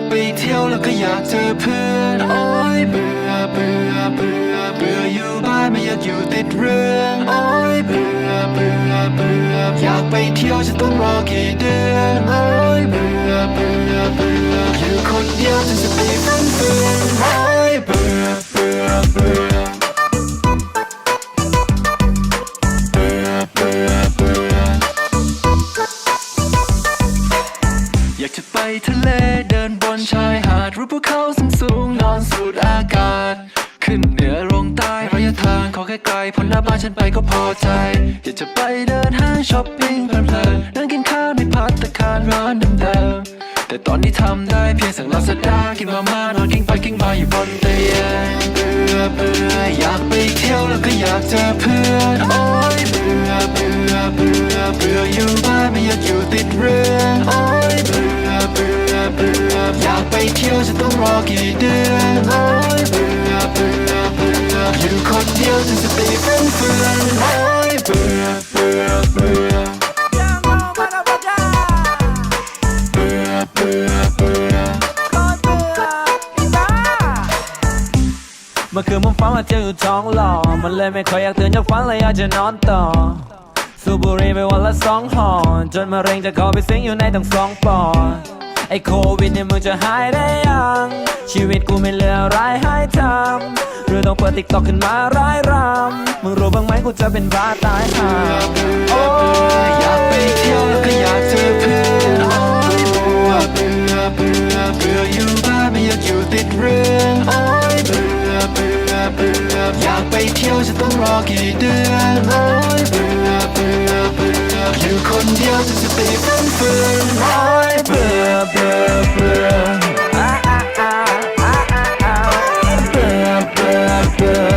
ากไปเที่ยวแล้วก็อยากเจอเพื่อนโอ้ยเบื่อเบื่อเบื่อเบื่ออยู่บ้านไม่อยากอยู่ติดเรือนโอ้ยเบื่อเบื่อเบื่ออยากไปเที่ยวจะต้องรอกี่เดือนโอ้ยเบื่อเบื่อเบื่ออยู่คนเดียวจนสติฟั่นเฟือนโอ้ยเบื่อเบื่อเบื่อเบื่อเบื่ออยากจะไปทะเล ดินบนชายหาดรูปภูเขาสูงสูงนอนสูดอากาศ ขึ้นเหนือลงใต้ระยะทางขอแค่ไกลพ้นหน้าบ้านฉันไปก็พอใจ อยากจะไปเดินห้างช้อปปิ้งเพลินๆนั่งกินข้าวในพัตตาคารร้านเดิมๆแต่ตอนนี้ทำได้เพียงสั่งลาซาด้ากินมาม่านอนกิ้งไปกิ้งมาอยู่บนเตียงเบื่อเบื่ออยากไปเที่ยวแล้วก็อยากเจอเพื่อนโอ้ เที่ยวจะต้องรอกี่เดือนโอ้ยเบื่อเบื่อเบื่ออยู่คนเดียวจนสติฟั่นเฟือนโอ้ยเบื่อเบื่อเบื่อ Llamo para bailar, เบื่อเบื่อเบื่อเมื่อคืนผมฝันว่าเธออยู่ท้องหล่อมันเลยไม่ค่อยอยากตื่นจากฝันเลยอยากจะนอนต่อสูบบุหรี่ไปวันละสองห่อจนมะเร็งจะเข้าไปสิงอยู่ในทั้งสองปอด ไอ้โควิดเนี่ยมึงจะหายได้ยัง ชีวิตกูไม่เหลืออะไรให้ทำหรือต้องเปิดติ๊กต็อกขึ้นมาร้ายรำมึงรู้บ้างไหมกูจะเป็นบ้าตายห่าโอ้อยากไปเที่ยวแล้วก็อยากเจอเพื่อนโอ้ยเบื่อเบื่อเบื่อเบื่ออยู่บ้านไม่อยากอยู่ติดเรื่อนโอ้ยเบื่อเบื่อเบื่ออยากไปเที่ยวจะต้องรอกี่เดือนโอ้ยเบื่อ อยู่คนเดียวจนสติฟันฟื้นโอ้ยเบื่อเบื่อเบื่อเบื่อเบื่อเบื่อ